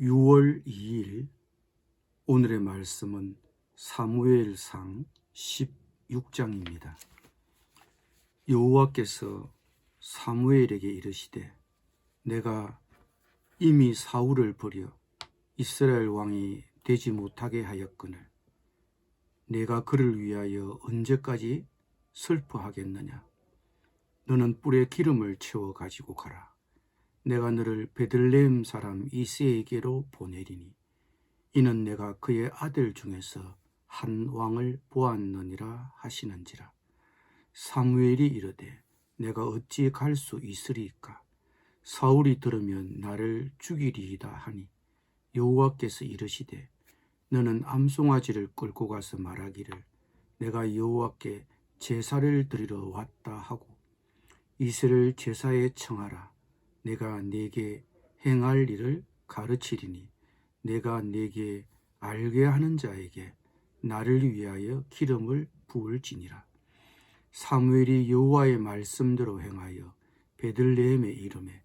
6월 2일 오늘의 말씀은 사무엘상 16장입니다. 여호와께서 사무엘에게 이르시되 내가 이미 사울을 버려 이스라엘 왕이 되지 못하게 하였거늘 내가 그를 위하여 언제까지 슬퍼하겠느냐 너는 뿔에 기름을 채워 가지고 가라 내가 너를 베들레헴 사람 이세에게로 보내리니 이는 내가 그의 아들 중에서 한 왕을 보았느니라 하시는지라. 사무엘이 이르되 내가 어찌 갈 수 있으리까? 사울이 들으면 나를 죽이리이다 하니 여호와께서 이르시되 너는 암송아지를 끌고 가서 말하기를 내가 여호와께 제사를 드리러 왔다 하고 이스를 제사에 청하라 내가 네게 행할 일을 가르치리니 내가 네게 알게 하는 자에게 나를 위하여 기름을 부을지니라. 사무엘이 여호와의 말씀대로 행하여 베들레헴에 이름에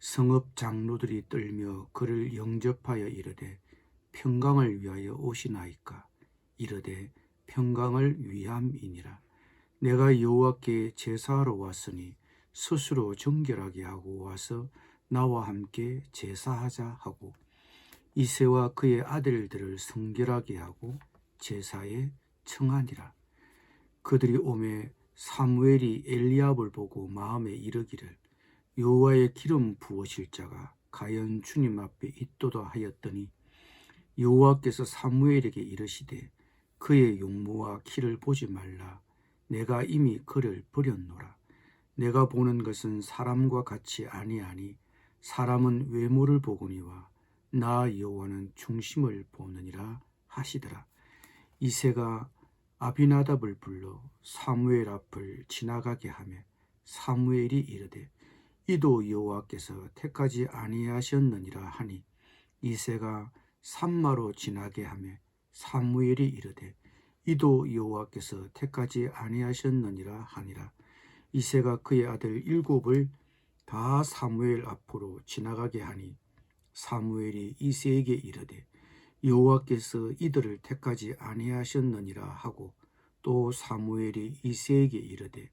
성읍 장로들이 떨며 그를 영접하여 이르되 평강을 위하여 오시나이까? 이르되 평강을 위함이니라. 내가 여호와께 제사하러 왔으니 스스로 정결하게 하고 와서 나와 함께 제사하자 하고 이세와 그의 아들들을 성결하게 하고 제사에 청하니라. 그들이 오매 사무엘이 엘리압을 보고 마음에 이르기를 여호와의 기름 부으실 자가 가연 주님 앞에 있도다 하였더니 여호와께서 사무엘에게 이르시되 그의 용모와 키를 보지 말라. 내가 이미 그를 버렸노라 내가 보는 것은 사람과 같이 아니하니 사람은 외모를 보거니와 나 여호와는 중심을 보느니라 하시더라. 이새가 아비나답을 불러 사무엘 앞을 지나가게 하며 사무엘이 이르되 이도 여호와께서 택하지 아니하셨느니라 하니 이새가 산마로 지나게 하며 사무엘이 이르되 이도 여호와께서 택하지 아니하셨느니라 하니라 이새가 그의 아들 일곱을 다 사무엘 앞으로 지나가게 하니 사무엘이 이새에게 이르되 여호와께서 이들을 택하지 아니하셨느니라 하고 또 사무엘이 이새에게 이르되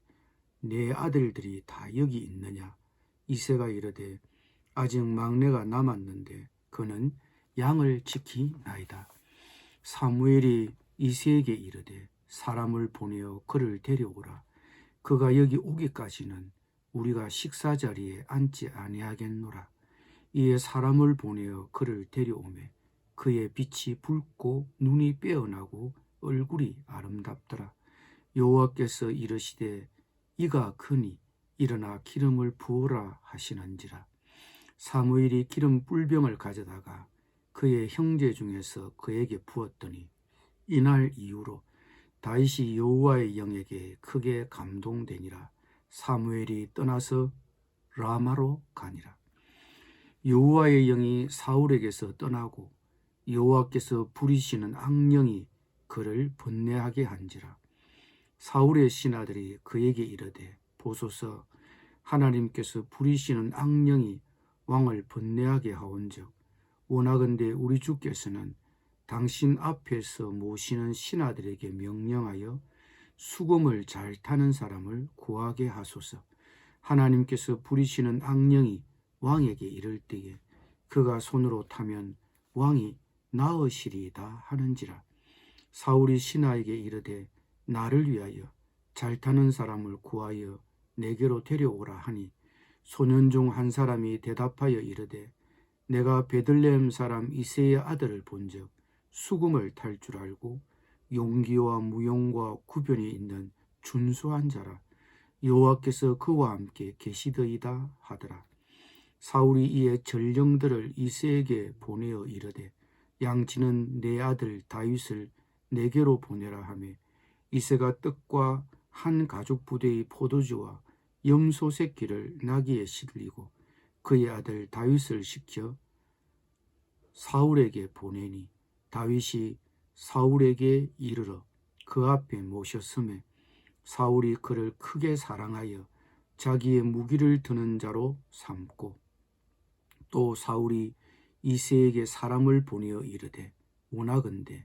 내 아들들이 다 여기 있느냐? 이새가 이르되 아직 막내가 남았는데 그는 양을 지키나이다. 사무엘이 이새에게 이르되 사람을 보내어 그를 데려오라 그가 여기 오기까지는 우리가 식사 자리에 앉지 아니하겠노라 이에 사람을 보내어 그를 데려오매 그의 빛이 붉고 눈이 빼어나고 얼굴이 아름답더라. 여호와께서 이르시되 이가 크니 일어나 기름을 부으라 하시는지라. 사무엘이 기름 뿔병을 가져다가 그의 형제 중에서 그에게 부었더니 이날 이후로 다윗이 여호와의 영에게 크게 감동되니라. 사무엘이 떠나서 라마로 가니라. 여호와의 영이 사울에게서 떠나고 여호와께서 부리시는 악령이 그를 번뇌하게 한지라 사울의 신하들이 그에게 이르되 보소서 하나님께서 부리시는 악령이 왕을 번뇌하게 하온즉 원하건대 우리 주께서는 당신 앞에서 모시는 신하들에게 명령하여 수금을 잘 타는 사람을 구하게 하소서. 하나님께서 부리시는 악령이 왕에게 이를 때에 그가 손으로 타면 왕이 나으시리이다 하는지라. 사울이 신하에게 이르되 나를 위하여 잘 타는 사람을 구하여 내게로 데려오라 하니 소년 중 한 사람이 대답하여 이르되 내가 베들레헴 사람 이세의 아들을 본즉 수금을 탈 줄 알고 용기와 무용과 구변이 있는 준수한 자라. 여호와께서 그와 함께 계시더이다 하더라. 사울이 이에 전령들을 이세에게 보내어 이르되 양치는 내 아들 다윗을 내게로 보내라 하며 이세가 떡과 한 가죽 부대의 포도주와 염소 새끼를 나귀에 실리고 그의 아들 다윗을 시켜 사울에게 보내니 다윗이 사울에게 이르러 그 앞에 모셨음에 사울이 그를 크게 사랑하여 자기의 무기를 드는 자로 삼고 또 사울이 이세에게 사람을 보내어 이르되 원하건대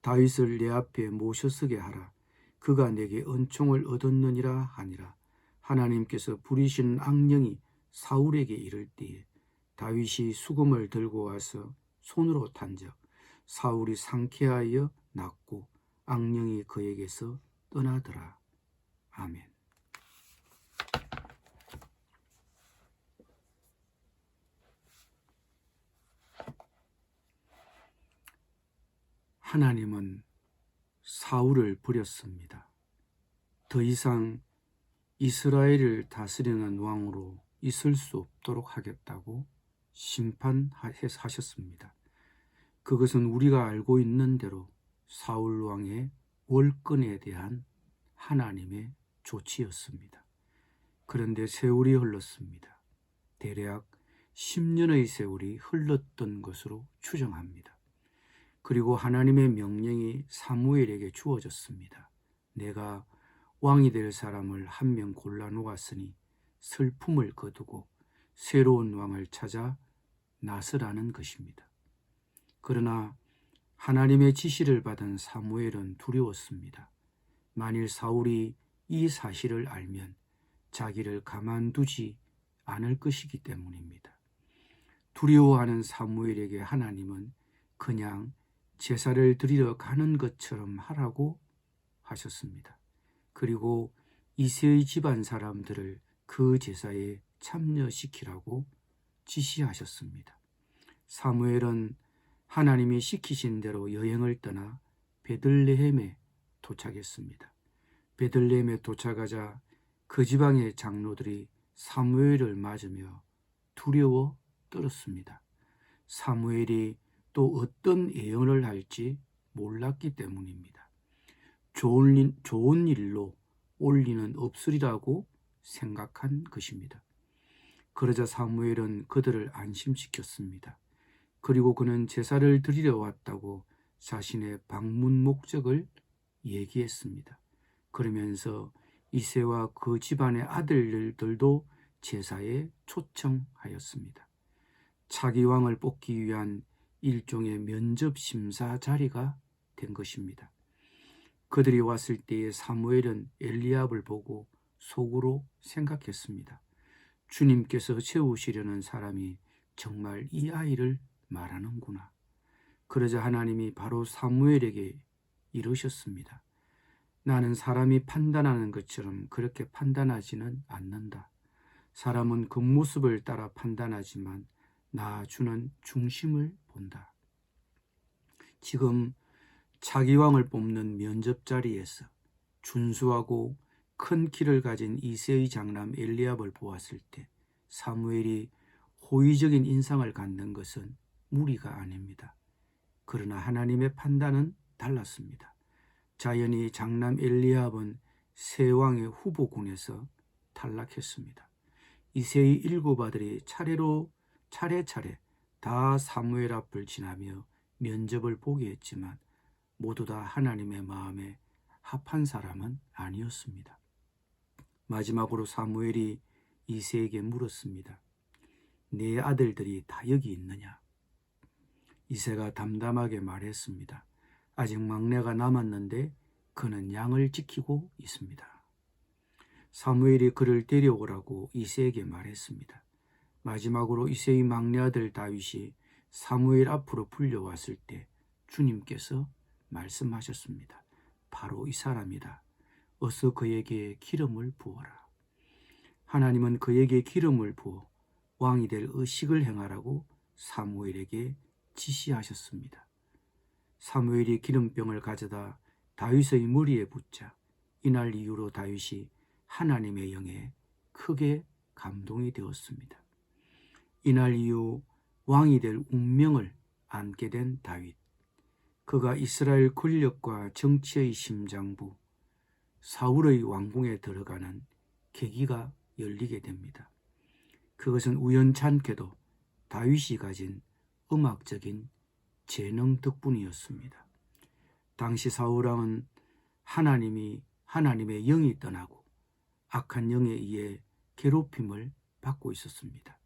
다윗을 내 앞에 모셔서게 하라. 그가 내게 은총을 얻었느니라 하니라. 하나님께서 부리신 악령이 사울에게 이를 때에 다윗이 수금을 들고 와서 손으로 탄적 사울이 상쾌하여 낫고 악령이 그에게서 떠나더라 아멘 하나님은 사울을 부렸습니다. 더 이상 이스라엘을 다스리는 왕으로 있을 수 없도록 하겠다고 심판하셨습니다. 그것은 우리가 알고 있는 대로 사울 왕의 월권에 대한 하나님의 조치였습니다. 그런데 세월이 흘렀습니다. 대략 10년의 세월이 흘렀던 것으로 추정합니다. 그리고 하나님의 명령이 사무엘에게 주어졌습니다. 내가 왕이 될 사람을 한 명 골라 놓았으니 슬픔을 거두고 새로운 왕을 찾아 나서라는 것입니다. 그러나 하나님의 지시를 받은 사무엘은 두려웠습니다. 만일 사울이 이 사실을 알면 자기를 가만두지 않을 것이기 때문입니다. 두려워하는 사무엘에게 하나님은 그냥 제사를 드리러 가는 것처럼 하라고 하셨습니다. 그리고 이세의 집안 사람들을 그 제사에 참여시키라고 지시하셨습니다. 사무엘은 하나님이 시키신 대로 여행을 떠나 베들레헴에 도착했습니다. 베들레헴에 도착하자 그 지방의 장로들이 사무엘을 맞으며 두려워 떨었습니다. 사무엘이 또 어떤 예언을 할지 몰랐기 때문입니다. 좋은, 일, 좋은 일로 올리는 없으리라고 생각한 것입니다. 그러자 사무엘은 그들을 안심시켰습니다. 그리고 그는 제사를 드리러 왔다고 자신의 방문 목적을 얘기했습니다. 그러면서 이세와 그 집안의 아들들도 제사에 초청하였습니다. 차기 왕을 뽑기 위한 일종의 면접 심사 자리가 된 것입니다. 그들이 왔을 때에 사무엘은 엘리압을 보고 속으로 생각했습니다. 주님께서 세우시려는 사람이 정말 이 아이를 말하는구나. 그러자 하나님이 바로 사무엘에게 이르셨습니다. 나는 사람이 판단하는 것처럼 그렇게 판단하지는 않는다. 사람은 겉모습을 따라 판단하지만 나 주는 중심을 본다. 지금 자기왕을 뽑는 면접 자리에서 준수하고 큰 키를 가진 이세의 장남 엘리압을 보았을 때 사무엘이 호의적인 인상을 갖는 것은 무리가 아닙니다. 그러나 하나님의 판단은 달랐습니다. 자연히 장남 엘리압은 세 왕의 후보군에서 탈락했습니다. 이세의 일곱 아들이 차례로 차례차례 다 사무엘 앞을 지나며 면접을 보게 했지만 모두 다 하나님의 마음에 합한 사람은 아니었습니다. 마지막으로 사무엘이 이세에게 물었습니다. 네 아들들이 다 여기 있느냐? 이세가 담담하게 말했습니다. 아직 막내가 남았는데 그는 양을 지키고 있습니다. 사무엘이 그를 데려오라고 이세에게 말했습니다. 마지막으로 이세의 막내 아들 다윗이 사무엘 앞으로 불려왔을 때 주님께서 말씀하셨습니다. 바로 이 사람이다. 어서 그에게 기름을 부어라. 하나님은 그에게 기름을 부어 왕이 될 의식을 행하라고 사무엘에게 지시하셨습니다. 사무엘이 기름병을 가져다 다윗의 머리에 붓자 이날 이후로 다윗이 하나님의 영에 크게 감동이 되었습니다. 이날 이후 왕이 될 운명을 안게 된 다윗. 그가 이스라엘 권력과 정치의 심장부 사울의 왕궁에 들어가는 계기가 열리게 됩니다. 그것은 우연찮게도 다윗이 가진 음악적인 재능 덕분이었습니다. 당시 사울왕은 하나님이 하나님의 영이 떠나고 악한 영에 의해 괴롭힘을 받고 있었습니다.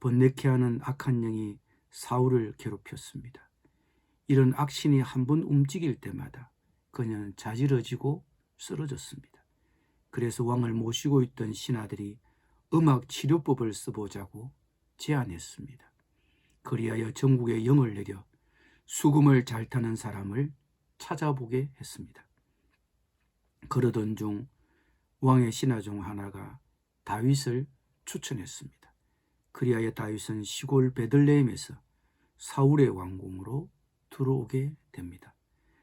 번뇌케 하는 악한 영이 사울을 괴롭혔습니다. 이런 악신이 한 번 움직일 때마다 그녀는 자지러지고 쓰러졌습니다. 그래서 왕을 모시고 있던 신하들이 음악 치료법을 써보자고 제안했습니다. 그리하여 전국에 영을 내려 수금을 잘 타는 사람을 찾아보게 했습니다. 그러던 중 왕의 신하 중 하나가 다윗을 추천했습니다. 그리하여 다윗은 시골 베들레헴에서 사울의 왕궁으로 들어오게 됩니다.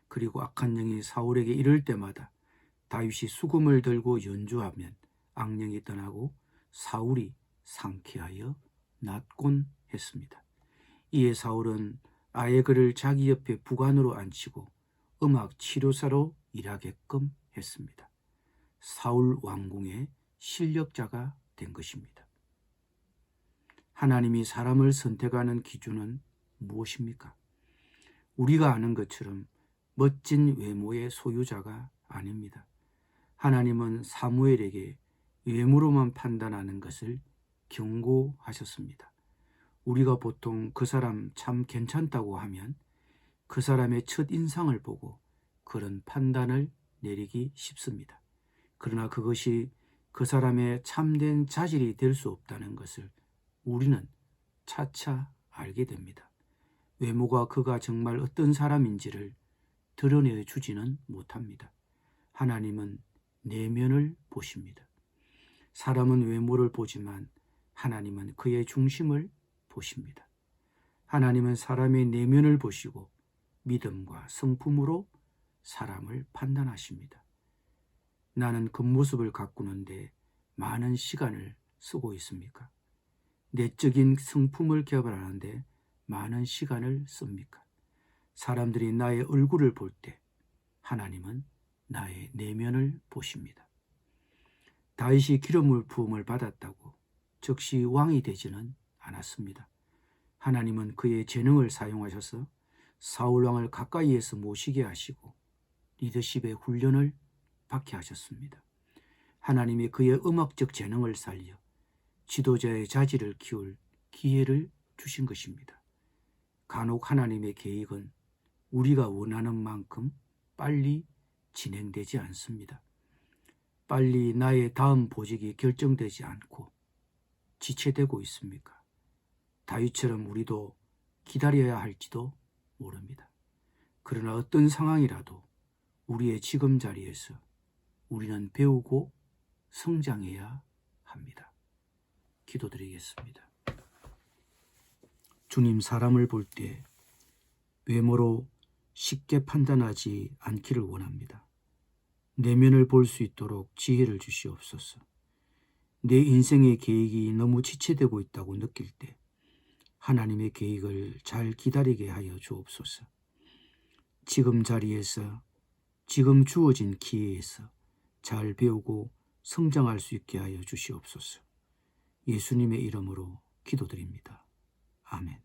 그리고 악한 영이 사울에게 이를 때마다 다윗이 수금을 들고 연주하면 악령이 떠나고 사울이 상쾌하여 낫곤 했습니다. 이에 사울은 아예 그를 자기 옆에 부관으로 앉히고 음악 치료사로 일하게끔 했습니다. 사울 왕궁의 실력자가 된 것입니다. 하나님이 사람을 선택하는 기준은 무엇입니까? 우리가 아는 것처럼 멋진 외모의 소유자가 아닙니다. 하나님은 사무엘에게 외모로만 판단하는 것을 경고하셨습니다. 우리가 보통 그 사람 참 괜찮다고 하면 그 사람의 첫 인상을 보고 그런 판단을 내리기 쉽습니다. 그러나 그것이 그 사람의 참된 자질이 될 수 없다는 것을 우리는 차차 알게 됩니다. 외모가 그가 정말 어떤 사람인지를 드러내 주지는 못합니다. 하나님은 내면을 보십니다. 사람은 외모를 보지만 하나님은 그의 중심을 보십니다. 하나님은 사람의 내면을 보시고 믿음과 성품으로 사람을 판단하십니다. 나는 겉모습을 가꾸는데 많은 시간을 쓰고 있습니까? 내적인 성품을 개발하는데 많은 시간을 씁니까? 사람들이 나의 얼굴을 볼 때 하나님은 나의 내면을 보십니다. 다윗이 기름을 부음을 받았다고 즉시 왕이 되지는 않았습니다. 하나님은 그의 재능을 사용하셔서 사울 왕을 가까이에서 모시게 하시고 리더십의 훈련을 받게 하셨습니다. 하나님이 그의 음악적 재능을 살려 지도자의 자질을 키울 기회를 주신 것입니다. 간혹 하나님의 계획은 우리가 원하는 만큼 빨리 진행되지 않습니다. 빨리 나의 다음 보직이 결정되지 않고 지체되고 있습니까? 다윗처럼 우리도 기다려야 할지도 모릅니다. 그러나 어떤 상황이라도 우리의 지금 자리에서 우리는 배우고 성장해야 합니다. 기도드리겠습니다. 주님 사람을 볼 때 외모로 쉽게 판단하지 않기를 원합니다. 내면을 볼 수 있도록 지혜를 주시옵소서. 내 인생의 계획이 너무 지체되고 있다고 느낄 때 하나님의 계획을 잘 기다리게 하여 주옵소서. 지금 자리에서 지금 주어진 기회에서 잘 배우고 성장할 수 있게 하여 주시옵소서. 예수님의 이름으로 기도드립니다. 아멘.